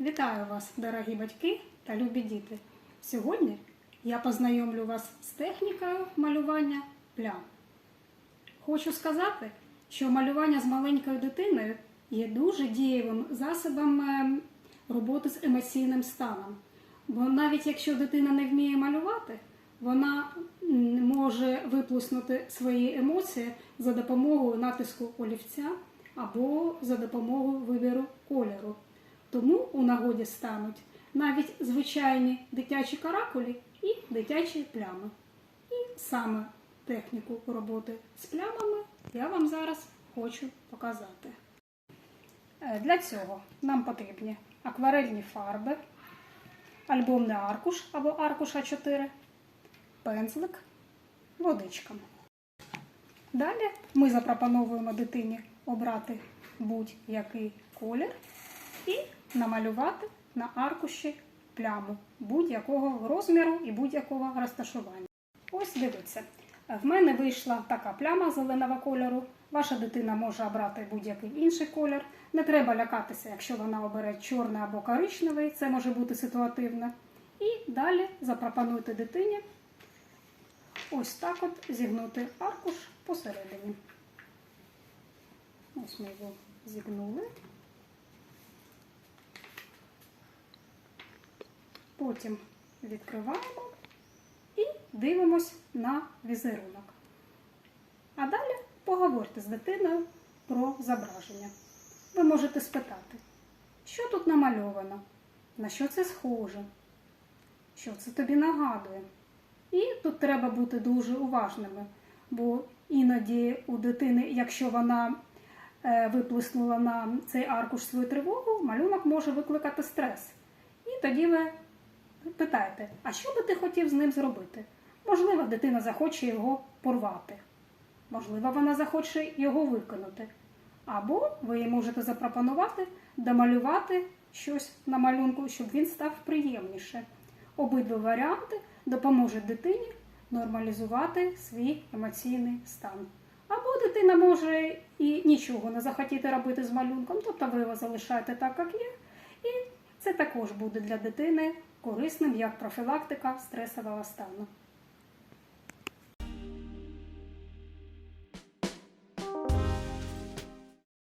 Вітаю вас, дорогі батьки та любі діти. Сьогодні я познайомлю вас з технікою малювання плям. Хочу сказати, що малювання з маленькою дитиною є дуже дієвим засобом е, роботи з емоційним станом. Бо навіть якщо дитина не вміє малювати, вона може виплеснути свої емоції за допомогою натиску олівця або за допомогою вибору кольору. Тому у нагоді стануть навіть звичайні дитячі каракулі і дитячі плями. І саме техніку роботи з плямами я вам зараз хочу показати. Е, Для цього нам потрібні акварельні фарби, альбомний аркуш або аркуш А4, пензлик, водичка. Далі ми запропонуємо дитині обрати будь-який колір і намалювати на аркуші пляму будь-якого розміру і будь-якого розташування. Ось дивіться. В мене вийшла така пляма зеленого кольору. Ваша дитина може обрати будь-який інший колір. Не треба лякатися, якщо вона обере чорний або коричневий, це може бути ситуативно. І далі запропонуйте дитині ось так от зігнути аркуш посередині. Ось ми його зігнули. Потім відкриваємо і дивимось на візерунок. А далі поговорте з дитиною про зображення. Ви можете спитати, що тут намальовано, на що це схоже, що це тобі нагадує. І тут треба бути дуже уважними, бо іноді у дитини, якщо вона е, виплеснула на цей аркуш свою тривогу, малюнок може викликати стрес. І тоді ви питаєте, а що би ти хотів з ним зробити? Можливо, дитина захоче його порвати. Можливо, вона захоче його виконати. Або ви їй можете запропонувати домалювати щось на малюнку, щоб він став приємніше. Обидва варіанти допоможуть дитині нормалізувати свій емоційний стан. Або дитина може і нічого не захотіти робити з малюнком, тобто ви його залишаєте так, як є, і це також буде для дитини корисним як профілактика стресового стану.